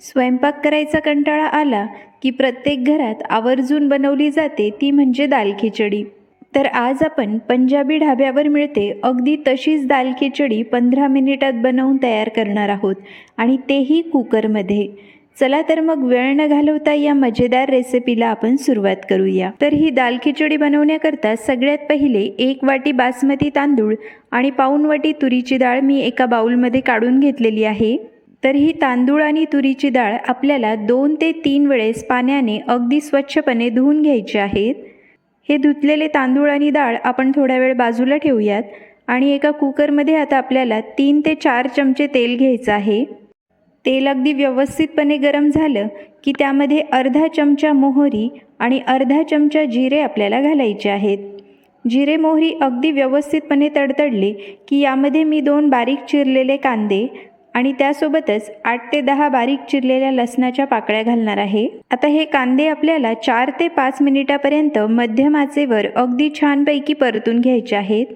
स्वयंपाक करायचा कंटाळा आला की प्रत्येक घरात आवर्जून बनवली जाते ती म्हणजे दाल खिचडी. तर आज आपण पंजाबी ढाब्यावर मिळते अगदी तशीच दाल खिचडी पंधरा मिनिटात बनवून तयार करणार आहोत आणि तेही कुकरमध्ये. चला तर मग वेळ न घालवता या मजेदार रेसिपीला आपण सुरुवात करूया. तर ही दाल खिचडी बनवण्याकरता सगळ्यात पहिले एक वाटी बासमती तांदूळ आणि पाऊण वाटी तुरीची डाळ मी एका बाऊलमध्ये काढून घेतलेली आहे. तर ही तांदूळ आणि तुरीची डाळ आपल्याला दोन ते तीन वेळेस पाण्याने अगदी स्वच्छपणे धुवून घ्यायची आहेत. हे धुतलेले तांदूळ आणि डाळ आपण थोडा वेळ बाजूला ठेवूयात आणि एका कुकरमध्ये आता आपल्याला तीन ते चार चमचे तेल घ्यायचं आहे. तेल अगदी व्यवस्थितपणे गरम झालं की त्यामध्ये अर्धा चमचा मोहरी आणि अर्धा चमचा जिरे आपल्याला घालायचे आहेत. जिरे मोहरी अगदी व्यवस्थितपणे तडतडले की यामध्ये मी दोन बारीक चिरलेले कांदे आणि त्यासोबतच आठ ते दहा बारीक चिरलेल्या लसणाच्या पाकळ्या घालणार आहे. आता हे कांदे आपल्याला चार ते पाच मिनिटापर्यंत मध्यम आचेवर अगदी छानपैकी परतून घ्यायचे आहेत.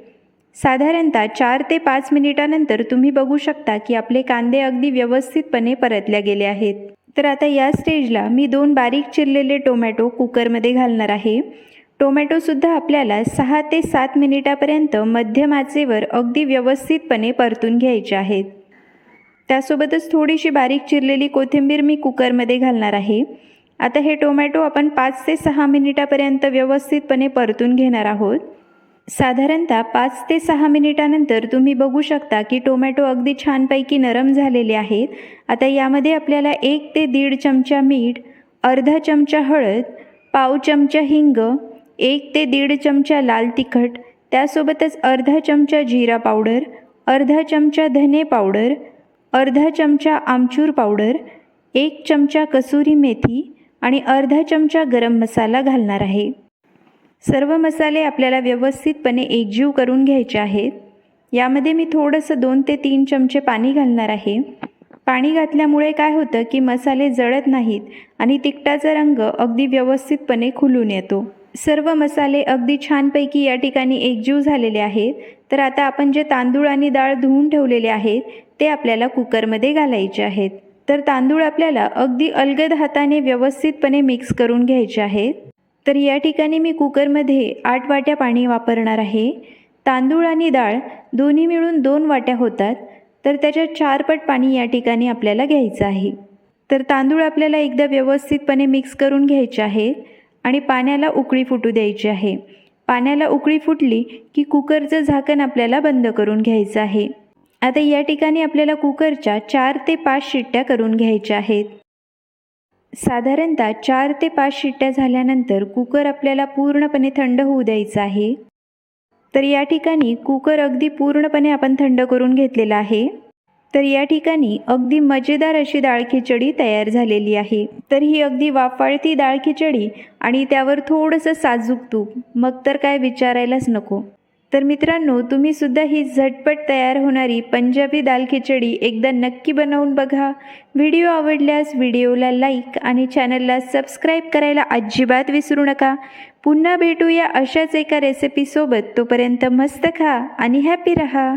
साधारणतः चार ते पाच मिनिटानंतर तुम्ही बघू शकता की आपले कांदे अगदी व्यवस्थितपणे परतल्या गेले आहेत. तर आता या स्टेजला मी दोन बारीक चिरलेले टोमॅटो कुकरमध्ये घालणार आहे. टोमॅटोसुद्धा आपल्याला सहा ते सात मिनिटापर्यंत मध्यम आचेवर अगदी व्यवस्थितपणे परतून घ्यायचे आहेत. त्यासोबतच थोडीशी बारीक चिरलेली कोथिंबीर मी कुकरमध्ये घालणार आहे. आता हे टोमॅटो आपण पाच ते सहा मिनिटापर्यंत व्यवस्थितपणे परतून घेणार आहोत. साधारणतः पाच ते सहा मिनिटानंतर तुम्ही बघू शकता की टोमॅटो अगदी छानपैकी नरम झालेले आहेत. आता यामध्ये आपल्याला एक ते दीड चमचा मीठ अर्धा चमचा हळद पाव चमचा हिंग एक ते दीड चमचा लाल तिखट त्यासोबतच अर्धा चमचा जिरा पावडर अर्धा चमचा धने पावडर अर्धा चमचा आमचूर पावडर एक चमचा कसुरी मेथी आणि अर्धा चमचा गरम मसाला घालणार आहे. सर्व मसाले आपल्याला व्यवस्थितपणे एकजीव करून घ्यायचे आहेत. यामध्ये मी थोडंसं दोन ते तीन चमचे पाणी घालणार आहे. पाणी घातल्यामुळे काय होतं की मसाले जळत नाहीत आणि तिखटाचा रंग अगदी व्यवस्थितपणे खुलून येतो. सर्व मसाले अगदी छानपैकी या ठिकाणी एकजीव झालेले आहेत. तर आता आपण जे तांदूळ आणि डाळ धुवून ठेवलेले आहेत ते आपल्याला कुकरमध्ये घालायचे आहेत. तर तांदूळ आपल्याला अगदी अलगद हाताने व्यवस्थितपणे मिक्स करून घ्यायचे आहेत. तर या ठिकाणी मी कुकरमध्ये आठ वाट्या पाणी वापरणार आहे. तांदूळ आणि डाळ दोन्ही मिळून दोन वाट्या होतात. तर त्याच्या चारपट पाणी या ठिकाणी आपल्याला घ्यायचं आहे. तर तांदूळ आपल्याला एकदा व्यवस्थितपणे मिक्स करून घ्यायचे आहे आणि पाण्याला उकळी फुटू द्यायची आहे. पाण्याला उकळी फुटली की कुकरचं झाकण आपल्याला बंद करून घ्यायचं आहे. आता या ठिकाणी आपल्याला कुकरच्या चार ते पाच शिट्ट्या करून घ्यायच्या आहेत. साधारणतः चार ते पाच शिट्ट्या झाल्यानंतर कुकर आपल्याला पूर्णपणे थंड होऊ द्यायचं आहे. तर या ठिकाणी कुकर अगदी पूर्णपणे आपण थंड करून घेतलेला आहे. तर या ठिकाणी अगदी मजेदार अशी डाळ खिचडी तयार झालेली आहे. तर ही अगदी वाफाळती डाळ खिचडी आणि त्यावर थोडंसं साजूक तूप. मग तर काय विचारायलाच नको. तर मित्रांनो तुम्ही सुद्धा ही झटपट तयार होणारी पंजाबी दाल खिचडी एकदा नक्की बनवून बघा. व्हिडिओ आवडल्यास व्हिडिओला लाईक आणि चॅनलला सबस्क्राईब करायला अजिबात विसरू नका. पुन्हा भेटूया अशाच एका रेसिपीसोबत तोपर्यंत मस्त खा आणि हॅपी रहा.